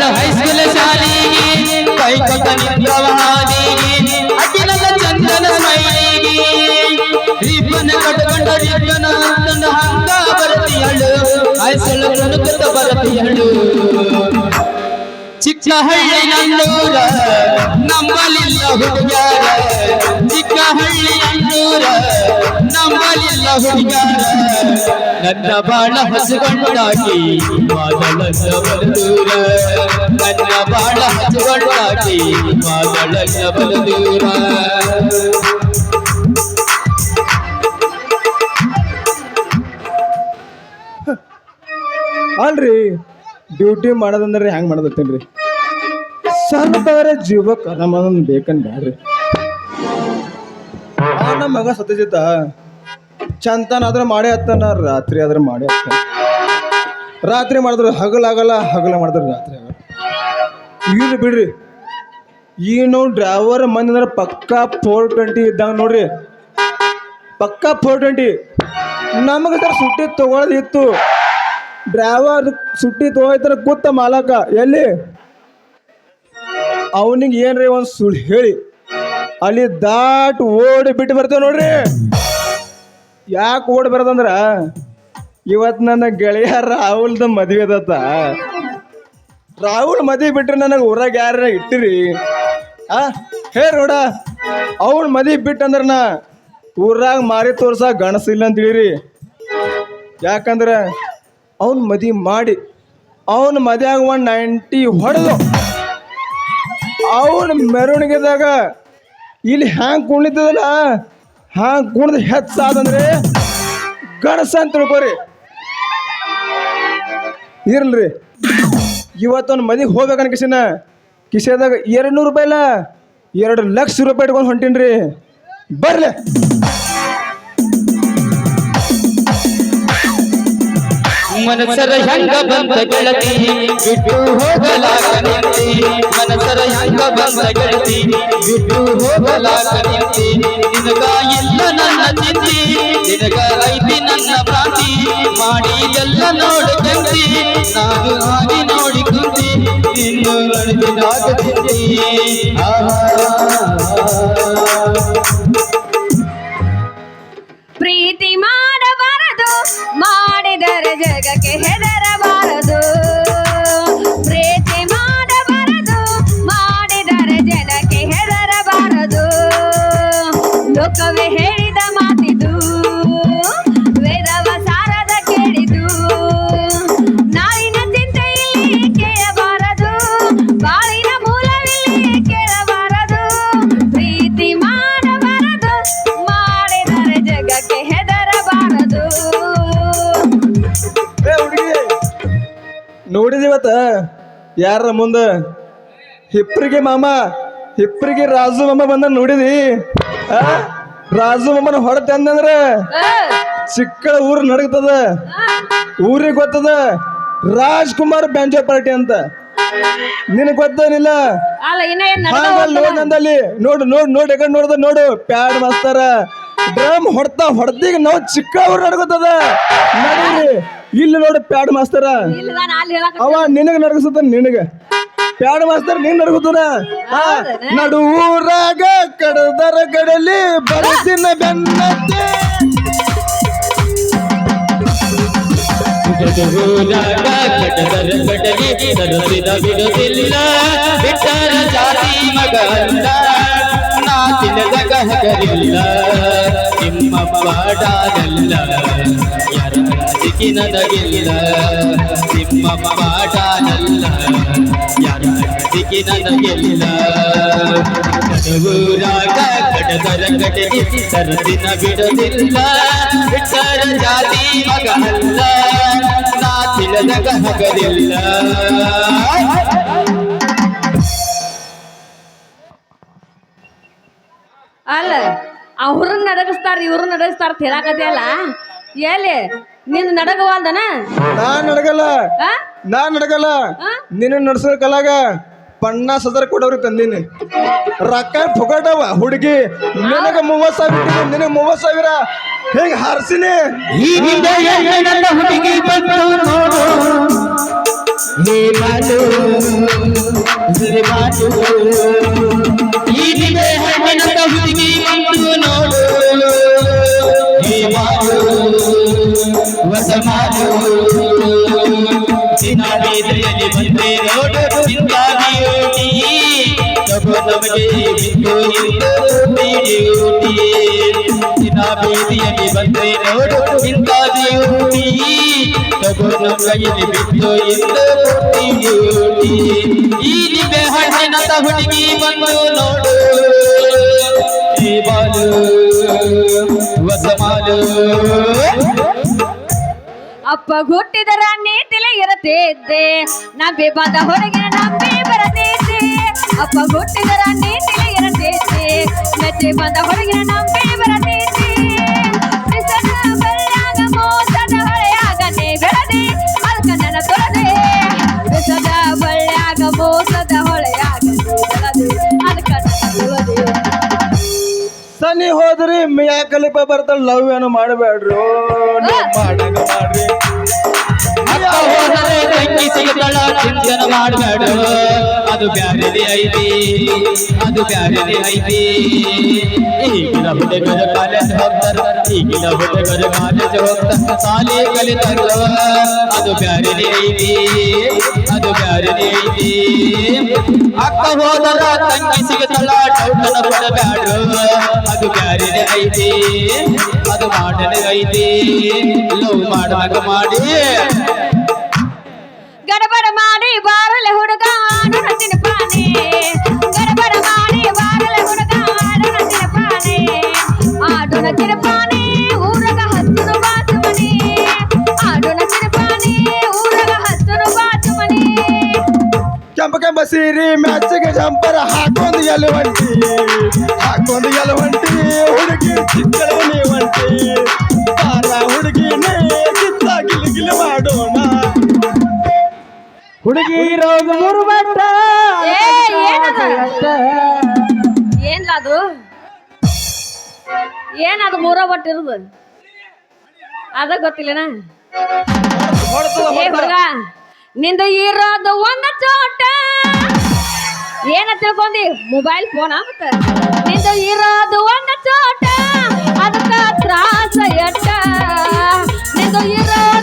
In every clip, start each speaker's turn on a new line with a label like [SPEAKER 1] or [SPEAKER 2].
[SPEAKER 1] ಮಕ್ಕಳ ಹೈಸ್ಕೂಲ್ ಶಾಲೆಗೆ ಕೈ ಕೊಟ್ಟ ನಿಂತವ ಅಖಿಲದ ಚಂದನ ಸ್ಮೈಲಿಗೆ. ರಿಬ್ಬನ್ ಕಟ್ಕೊಂಡ ರಿಬ್ಬನ್ ಅಂತಂದ ಹಂಗ ಬರತಿಯಳು. ಹೈಸ್ಕೂಲ್ ಕುಣುಕುತ್ತ ಬರತಿಯಳು. ಚಿಕ್ಕ ಹಳ್ಳಿ ನನ್ನೂರ ನಮ್ಮಲ್ಲಿಲ್ಲ ಹುಡುಗ್ಯಾರ. ನನ್ನ ಬಾಳ ಹಸುಗೊಂಡಾಗಿ ಬಲದೂರ ನನ್ನ ಬಾಳ
[SPEAKER 2] ಅಲ್ರಿ, ಡ್ಯೂಟಿ ಮಾಡೋದಂದ್ರೆ ಹೆಂಗ್ ಮಾಡೋದತ್ತೇನ್ರಿ? ಸಣ್ಣದವರ ಜೀವಕ್ಕೆ ನಮ್ಮ ಬೇಕನ್ ಬ್ಯಾಡ್ರಿ. ನಮ್ಮ ಮಗ ಸತ್ಯಜಿತ ಚಂತನ ಆದ್ರೆ ಮಾಡೇ ಹತ್ತಾನ, ರಾತ್ರಿ ಆದ್ರೆ ಮಾಡೇ ಹತ್ತ ರಾತ್ರಿ ಮಾಡಿದ್ರು ಹಗಲಾಗಲ್ಲ ಹಗಲ ಮಾಡಿದ್ರು ರಾತ್ರಿ ಆಗಲ್ಲ. ಇಲ್ಲಿ ಬಿಡ್ರಿ. ಏನು ಡ್ರೈವರ್ ಮಂದಿ ಅಂದ್ರೆ ಪಕ್ಕಾ ಫೋರ್ ಟ್ವೆಂಟಿ ಇದ್ದಂಗೆ ನೋಡ್ರಿ. ಪಕ್ಕಾ ಫೋರ್ ಟ್ವೆಂಟಿ ನಮಗೆ ಸರ್ ಸುಟ್ಟಿ ತಗೊಳ್ಳೋದಿತ್ತು ಡ್ರೈವರ್ ಸುಟ್ಟಿ ತಗೋಯ್ತಾರ ಕೂತ ಮಾಲಕ, ಎಲ್ಲಿ? ಅವನಿಗೆ ಏನ್ರಿ ಒಂದು ಸುಳ್ಳು ಹೇಳಿ. ಅಲ್ಲಿ ದಾಟ್ ಓಡಿ ಬಿಟ್ಟು ಬರ್ತೇವೆ ನೋಡ್ರಿ. ಯಾಕೆ ಓಡಿ ಬರದಂದ್ರ? ಇವತ್ತು ನನ್ನ ಗೆಳೆಯ ರಾಹುಲ್ದ ಮದುವೆ ಅದತ್ತ ರಾಹುಲ್ ಮದುವೆ ಬಿಟ್ರೆ ನನಗೆ ಊರಾಗ ಯಾರ ಇಟ್ಟಿರಿ? ಆ? ಹೇ ನೋಡ ಅವ್ನ ಮದುವೆ ಬಿಟ್ಟಂದ್ರ ನಾ ಊರಾಗ ಮಾರಿ ತೋರ್ಸ ಗಣಸಿಲ್ಲ ಅಂತ ಹೇಳಿರಿ. ಯಾಕಂದ್ರೆ ಅವ್ನ ಮದುವೆ ಮಾಡಿ, ಅವನ ಆಗ ಒಂದು ನೈಂಟಿ ಹೊಡೆದು, ಅವನ ಮೆರವಣಿಗೆದಾಗ ಇಲ್ಲಿ ಹ್ಯಾಂಗೆ ಕುಣಿತದಲ್ಲ? ಹ್ಯಾಂಗೆ ಕುಣಿದ ಹೆಚ್ಚಾದಂದ್ರೆ ಗಣಸ ಅಂತ ತಿಳ್ಕೊರಿ. ಇರ್ಲ್ರಿ. ಇವತ್ತೊಂದು ಮದಿಗೆ ಹೋಗ್ಬೇಕನ್ನ ಕಿಶನ ಕಿಸೆದಾಗ ಎರಡು ನೂರು ರೂಪಾಯಿ ಇಲ್ಲ. ಎರಡು ಲಕ್ಷ ರೂಪಾಯಿ ಇಟ್ಕೊಂಡು ಹೊಂಟೀನ್ರಿ. ಬರ್ಲೆ.
[SPEAKER 1] ಮನಸರ ಹೆಂಗ ಬಂದ ಗೆಳತಿ? ಬಿಟ್ಟು ಹೋಗಲಾಗ ನಿಂತಿ ಮನಸರ ಹೆಂಗ ಬಂದ ಗೆಳತಿ? ಬಿಟ್ಟು ಹೋಗಲಾಗ ನಿಂತಿ ನಿನಗ ಇಲ್ಲ ನನ್ನ ಚಿಂತಿ ನಿನಗ ಐತಿ ನನ್ನ ಪ್ರಾಂತಿ ಮಾಡಿ ಎಲ್ಲ ನೋಡು ಕಂತಿ ನಾನು ಆಗಿ ನೋಡಿ ಕುಂತಿ. ಇನ್ನು ನಡೆದಿದಾಗ
[SPEAKER 3] ಪ್ರೀತಿ
[SPEAKER 2] ನೋಡಿದಿವತ್ತ ಯಾರ ಮುಂದ? ಹಿಪ್ರಿಗೆ ಮಾಮ ಹಿಪ್ರಿಗೆ ರಾಜು ಮಾಮ ಬಂದ ನೋಡಿದಿ? ಆ? ರಾಜು ಮಾಮನ ಹೊರತೆ ಅಂದ್ರ ಚಿಕ್ಕಳ ಊರು ನಡಗ್ತದ. ಊರಿಗೆ ಗೊತ್ತದ? ರಾಜ್ಕುಮಾರ್ ಬ್ಯಾಂಜೋ ಪಾರ್ಟಿ ಅಂತ. ನಿನಗ್ ಗೊತ್ತೇನಿಲ್ಲ? ನೋಡಲ್ಲಿ ನೋಡ್ ನೋಡು ನೋಡು ಯಾಕಂದ್ರೆ ನೋಡ್ದ ನೋಡು. ಪ್ಯಾಡ್ ಮಾಸ್ತಾರ. ಡ್ರಮ್ ಹೊಡ್ತಾ ಹೊಡ್ದಿಗೆ ನಾವು ಚಿಕ್ಕ ಊರು ನಡ್ಕೋತದ ನಡೀರಿ. ಇಲ್ಲಿ ನೋಡು ಪ್ಯಾಡ್ ಮಾಸ್ತರ. ಅವ ನಿನಗ ನಡಗಿಸುತ್ತ ನಿನಗ. ಪ್ಯಾಡ್ ಮಾಸ್ತರ್ ನೀನ್ ನಡ್ಗುತ್ತಾನ ನಡುವೂರಾಗ ಕಡದರ ಕಡಲಿ ಬರಸಿನ ಬೆನ್ನತ್ತೆ.
[SPEAKER 1] ಗಡುಗೂಲಾಗ ಕಟದರ ಕಟಗಿ ಸರಸಿದ ಬಿಡುತ್ತಿಲ್ಲ ಬಿಟ್ಟರ ಜಾತಿ ಮಗ ಅಲ್ಲ ನಾ ತಿನ್ನದ ಹಗರಿಲ್ಲ ನಿಮ್ಮ ಪಾಡಾನಲ್ಲ ಯಾರ ದಿಕ್ಕಿನದಗಿಲ್ಲ ನಿಮ್ಮ ಪಾಡಾನಲ್ಲ ಯಾರ ದಿಕ್ಕಿನದಗಿಲ್ಲ ಕಡುಗೂರಾಗ ಕಟದರ ಕಟಗಿ ಸರಸಿನ ಬಿಡುತ್ತಿಲ್ಲ ಬಿಟ್ಟರ ಜಾತಿ ಮಗ ಅಲ್ಲ. ನಾ
[SPEAKER 3] ಅವ್ರನ್ನ ನಡಗಿಸ್ತಾರ ಇವ್ರನ್ನ ನಡಗಿಸ್ತಾರ ಅಲ್ಲ? ಎಲ್ಲಿ? ನಿನ್ ನಡಗವಾಲ್ದನ
[SPEAKER 2] ನಾನ್ ನಡಗಲ್ಲ.
[SPEAKER 3] ಆ?
[SPEAKER 2] ನಾನ್ ನಡಗಲ್ಲ.
[SPEAKER 3] ಆ?
[SPEAKER 2] ನಿನ್ನ ನಡ್ಸೋ ಕಲಾಗ ಪನ್ನಾಸ್ ಹಜಾರ್ ಕೊಡೋರಿ ತಂದೀನಿ. ರೊಕ್ಕ ಫುಕಟವ ಹುಡುಗಿ. ನಿನಗ ಮೂವತ್ ಸಾವಿರ ಇಟ್ಟಿನಿ, ನಿನಗ ಮೂವತ್ ಸಾವಿರ. ಹೇಗೆ ಹಾರಿಸಿನಿ?
[SPEAKER 1] ನನ್ನ ಹುಡುಗಿ ಬಂದು ನೋಡು. ನೀ ಮಾಡು ಈ ನಿಂಬೆ ಹಣ್ಣಿನಂತ ಹುಡುಗಿ ಬಂದು ನೋಡು ಹೇ ಮಾಡು ಹೊಸ ಮಾಡು ದಿನ ಬೀದಿಯಲ್ಲಿ ಬಂದೆ ನೋಡು ಚಿಂತಾಗಿ ಓಟಿ ತಗೋ ನಮಗೆ ಬಿದ್ದು ನಿಂತು ಊಟಿ ದಿನ ಬೀದಿಯಲ್ಲಿ ಬಂದೆ ನೋಡು ಚಿಂತಾಗಿ ಊಟಿ ತಗೋ ನಮಗೆ ಬಿದ್ದು ಇಂದು ಊಟಿ ಈ ನಿಂಬೆ ಹಣ್ಣಿನಂತ ಹುಡುಗಿ ಬಂದು ನೋಡು.
[SPEAKER 3] ಅಪ್ಪ ಹುಟ್ಟಿದರ ನೀತಿಲೆ ಇರತಿದ್ದೆ. ನಂಬಿ ಬಂದ ಹೊರಗಿನ ನಂಬಿ ಬರತಿದ್ದೆ ಅಪ್ಪ ಹುಟ್ಟಿದರ ನೀತಿಲೆ ಇರತಿದ್ದೆ. ಮೆಚ್ಚಿ ಬಂದ ಹೊರಗಿನ ನಂಬಿ ಬರತಿದ್ದೆ
[SPEAKER 2] ಸನಿ ಹೋದ್ರಿ ಮಿಯಾ ಬರ್ತಾಳ ಲವ್ ಏನು ಮಾಡಬೇಡ್ರಿ. ಮಾಡ್ರಿ.
[SPEAKER 1] ಅತ್ತ ಅದು ಬ್ಯಾರೆದೆ ಐತಿ, ಅದು ಬ್ಯಾರೆದೆ ಐತಿ. ಈಗಿನ ಹುಡುಗರು ಕಾಲೇಜ್ ಹೋಗ್ತಾರ, ಈಗಿನ ಹುಡುಗರು ಕಾಲೇಜ್ ಹೋಗ್ತಾರ ಸಾಲಿ ಕಲಿತಾರ ಅದು ಬ್ಯಾರೆದೆ ಐತಿ, ಅದು ಬ್ಯಾರೆದೆ ಐತಿ. ಅಕ್ಕ ಹೋದರ ತಂಗಿ ಸಿಗತಳ, ಡೌಟನ ಕೊಡಬೇಡ ಅದು ಬ್ಯಾರೆದೆ ಐತಿ, ಅದು ಮಾಡದೆ ಐತಿ. ಲವ್ ಮಾಡುವಾಗ ಮಾಡಿ
[SPEAKER 3] ಗಡಬಡ ಮಾಡಿ ಬಾರಲೆ ಹುಡುಗ ಹತ್ತಿನ ಪಾನೆ. ಗಡಬಡ ಮಾಡಿ ಬಾರಲೆ ಹುಡುಗ ಹತ್ತಿನ ಪಾನೆ. ಆಡು ನತ್ತಿನ ಪಾನೆ, ಊರಗ ಹತ್ತನು ಬಾತು ಮನೆ. ಆಡು ನತ್ತಿನ ಪಾನೆ, ಊರಗ ಹತ್ತನು ಬಾತು ಮನೆ.
[SPEAKER 2] ಕೆಂಪ ಕೆಂಪ ಸೀರಿ, ಮ್ಯಾಚಿಗೆ ಜಂಪರ ಹಾಕೊಂದು ಎಲ್ಲಿ ಹೊಂಟಿ ಹಾಕೊಂದು ಎಲ್ಲಿ ಹೊಂಟಿ ಹುಡುಗಿ ಚಿಕ್ಕಳವನಿ ಇರೋದು ಮೂರು ಬಟ್ಟ
[SPEAKER 3] ಏ ಏನದು? ಏನ್ಲ ಅದು ಏನದು ಮೂರ ಬಟ್ಟಿರೋದು ಅದ ಗೊತ್ತಿಲ್ಲನ? ಏ ಹುಡುಗ ನಿಂದು ಇರೋದು ಒಂದ ಚೋಟ. ಏನ ತಿಳ್ಕೊಂಡಿ? ಮೊಬೈಲ್ ಫೋನ್ ಮತ್ತ? ನಿಂದು ಇರೋದು ಒಂದ ಚೋಟ. ಅದಕ್ಕ ತ್ರಾಸ ಎಟ್ಟ? ನಿಂದು ಇರೋದು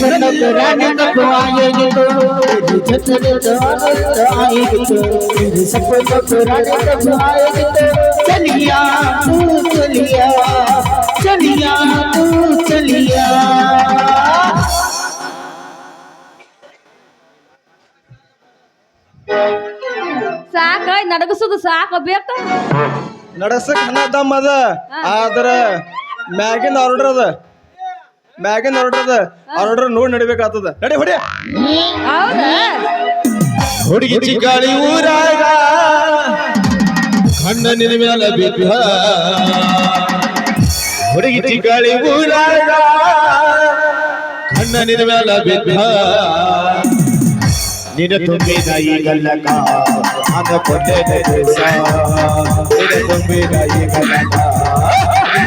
[SPEAKER 1] ಸರಳಾನಂದಪ್ಪ
[SPEAKER 3] ಸಾಕ ಸಾಕ ಬೇಕ?
[SPEAKER 2] ನಡಸಕ್ ಹಣ ಆದ್ರ ಮ್ಯಾಗಿನ ಆರ್ಡರ್ ಅದ ಮ್ಯಾಗಿನ ಆರ್ಡರ್ ಅದ ಆರ್ಡರ್ ನೋಡಿ ನಡಿಬೇಕಾಗ್ತದ. ನಡಿ ಹೊಡಿ.
[SPEAKER 3] ಹೌದಾ?
[SPEAKER 1] ಹುಡುಗಿ ಚಿಕ್ಕಾಳಿ ಊರಾಗ ಕಣ್ಣನಿನ ಮ್ಯಾಲ ಬಿದ್ದ. ಹುಡುಗಿ ಚಿಕ್ಕಾಳಿ ಊರಾಗ ಕಣ್ಣನಿನ ಮ್ಯಾಲ ಬಿದ್ದ. ನಿನ ತುಂಬಿದ ಈ ಗಲ್ಲಕ ಅದ ಕೊಟ್ಟೆ ನಿನ ತುಂಬಿದ ಈ ಗಲ್ಲಕ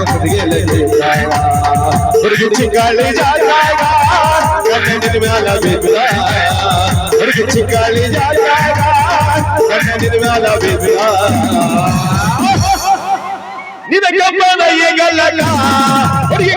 [SPEAKER 1] ನಿನ್ನ ಕುದಿಗೆಲೆ ದೇಶ ಹುಡುಗಿ ಚಿಕ್ಕಾಳಿ ಜಾಗ ಕಣ್ಣನಿನ ಮ್ಯಾಲ ಬಿದ್ದ ಹುಡುಗಿ ಚಿಕ್ಕಾಳಿ ಜಾಗ ಕಣ್ಣನಿನ ಮ್ಯಾಲ ಬಿದ್ದ ನಿನ ಗಮ್ಮನ ಈ ಗಲ್ಲಕ ಹುಡುಗಿ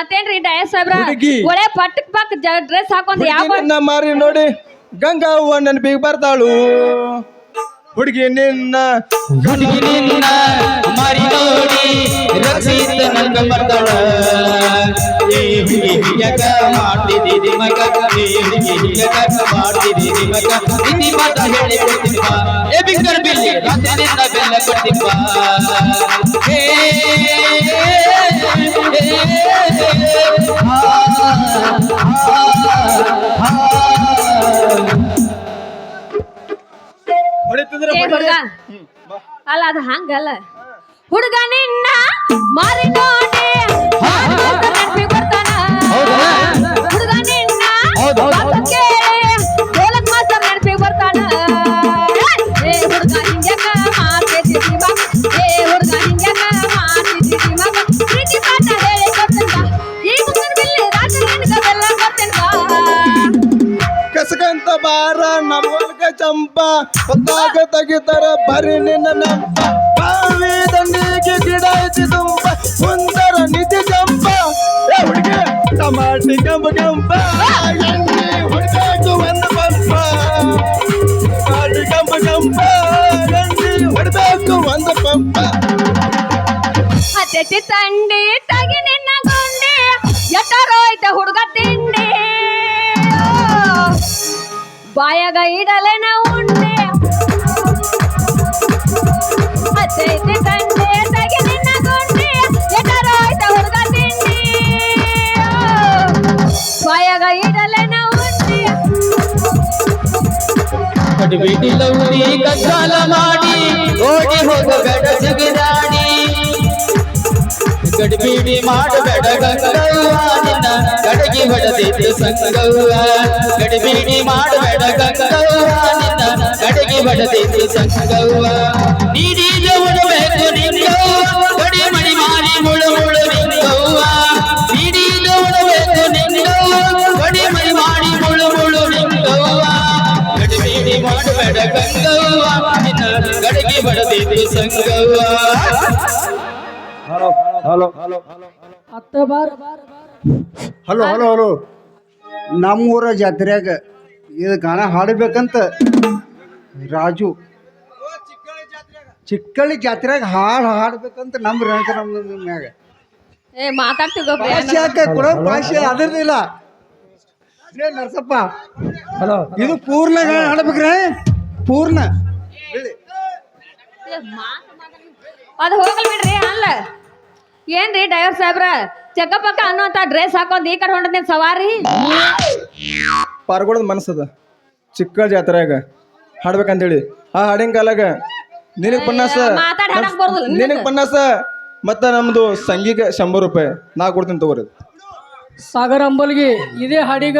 [SPEAKER 3] ಮತ್ತೇನ್ರಿ ಡಯ ಸಾಬ್ರ
[SPEAKER 2] ಹುಡುಗಿ.
[SPEAKER 3] ಒಳ್ಳೆ ಪಟ್ಟಕ್ ಪಕ್ ಡ್ರೆಸ್ ಹಾಕೊಂಡ್ ಯಾವ
[SPEAKER 2] ಹುಡುಗಿ ನಿನ್ನ ಮಾರಿ ನೋಡಿ ಗಂಗಾ ಹೂವ ನೆನಪಿಗೆ ಬರ್ತಾಳು. ಹುಡುಗಿ ನಿನ್ನ
[SPEAKER 1] ಹುಡುಗಿ ನಿನ್ನ ಮಾರಿ ನೋಡಿ ರಕ್ಷಿತ ನಂಗ ಬರ್ತಾಳ. ಏ ಹುಡುಗಿ ಹಿಯಕ ಮಾಡ್ತಿದ್ದಿ ನಿಮಗ ಏ ಹುಡುಗಿ ಹಿಯಕ ಮಾಡ್ತಿದಿ ನಿಮಗ ಇತಿ ಮಾತ ಹೇಳಿ ಕೊಡ್ತಿಪ್ಪ ಏ ಬಿಕ್ಕರ್ ಬಿಲ್ಲಿ ರಾತ್ರಿ ನಿನ್ನ ಬೆಲ್ಲ ಕೊಡ್ತಿಪ್ಪ
[SPEAKER 3] ಹುಡುಗ? ಅಲ್ಲ ಅದು ಹಂಗಲ್ಲ. ಹುಡುಗ ನಿನ್ನ ಮಾರಿ ನೋಡಿ
[SPEAKER 2] ತೆಗಿತಾರ ಬರಿ ನಿನ್ನ ನಂಪ ಬಾವಿ ದಂಡಿಗೆ ಗಿಡ ತುಂಬ ಸುಂದರ ನಿಧಿ ಏ ಹುಡುಗಿ, ಟಮಾಟಿ ಗಂಬ ಗಂಪ ಎಣ್ಣೆ ಹುಡುಗಾಟು ಒಂದು ಪಂಪ ಟಮಾಟಿ ಗಂಬ ಗಂಪ ಎಣ್ಣೆ ಹುಡುಗಾಟು ಒಂದು ಪಂಪ
[SPEAKER 3] ಅತ್ತೆ ತಂಡಿ, ತಗಿ ನಿನ್ನ ಗುಂಡಿ ಎಟ್ಟರೋಯ್ತ ಹುಡುಗ ತಿಂಡಿ. ಬಾಯಾಗ ನಾವು ಉಂಡೆ.
[SPEAKER 1] ಕಡ್ಬಿಡಿ ಲೌಡಿ ಕಸಾಲ ಮಾಡಿ, ಓಡಿ ಹೋಗಬೇಡ ಸಿಗಿದಾಡಿ. ಗಡಿಬಿಡಿ ಮಾಡಬೇಡ ಗಂಗವ್ವ, ನಿನ್ನ ಗಡಗಿ ಹೊಡೆದಿದ್ದು ಸಂಗವ್ವ. ಗಡಿಬಿಡಿ ಮಾಡಬೇಡ ಗಂಗವ್ವ ನಿನ್ನ ಬಡದೆಂದು ಸಂಗವ್ವ ನೀಡಿದ ಉಣಬೇಕು ನಿಂಗವ್ವ ಬಡಿ ಮಡಿ ಮಾರಿ ಮುಳು ಮುಳು ನಿಂಗವ್ವ ನೀಡಿದ ಉಣಬೇಕು ನಿಂಗವ್ವ ಬಡಿ ಮಡಿ ಮಾಡಿ ಮುಳು ಮುಳು ನಿಂಗವ್ವ ಗಡಿಬಿಡಿ ಮಾಡಬೇಡ ಗಂಗವ್ವ ಕಡೆಗೆ ಬಡದೆಂದು ಸಂಗವ್ವ
[SPEAKER 4] ಹಲೋ ಹಲೋ ಹಲೋ. ನಮ್ಮೂರ ಜಾತ್ರೆಯಾಗ ಇದು ಗಾನ ಹಾಡಬೇಕಂತ ರಾಜು ಚಿಕ್ಕಳ್ಳಿ ಜಾತ್ರೆಗೆ ಹಾಡು ಹಾಡ್ಬೇಕಂತ ನಮ್ಮ ರೇಣಕ ನಮ್ಮ ಮ್ಯಾಗ.
[SPEAKER 3] ಏ ಮಾತಾಡ್ತೀವಿ
[SPEAKER 4] ಭಾಷೆ ಯಾಕೆ ಕೊಡೋ ಭಾಷೆ ಅದರದಿಲ್ಲ ಏ ನರಸಪ್ಪ ಹಲೋ. ಇದು ಪೂರ್ಣ ಹಾಡ್ಬೇಕ್ರೆ? ಪೂರ್ಣ. ಹೇಳಿ
[SPEAKER 3] ಅದು ಹೋಗಲ್ ಬಿಡ್ರಿ ಅಲ್ಲ. ಏನ್ರಿ ಡ್ರೈವರ್ ಸಾಹೇಬ್ರ ಚಕ್ಕಪಕ್ಕ ಅನ್ನೋಂತ ಡ್ರೆಸ್ ಹಾಕೊಂಡ್ ಈ ಕಡೆ ಹೊಂಟದೇನ್ ಸವಾರಿ?
[SPEAKER 2] ಪಾರ್ಗೋಳದ ಮನಸ್ಸದ. ಚಿಕ್ಕ ಜಾತ್ರೆಯಾಗ. ಹಾಡ್ಬೇಕಂತೇಳಿ. ಆ ಹಾಡಿನ ಕಾಲಾಗ ನಿನಗ್ ಪನ್ನಾಸ
[SPEAKER 3] ಮಾತಾಡ್ ಹಾಡಕ್ ಬರೋದಿಲ್ಲ ನಿನಗ?
[SPEAKER 2] ನಿನಗ್ ಪನ್ನಾಸ ಮತ್ತ ನಮ್ದು ಸಂಗೀತ ಶಂಬರ್ ರೂಪಾಯಿ. ನಾ ಕೊಡ್ತೀನಿ ತಗೋರಿ.
[SPEAKER 5] ಸಾಗರ ಅಂಬಲ್ಗಿ ಇದೇ ಹಾಡಿಗ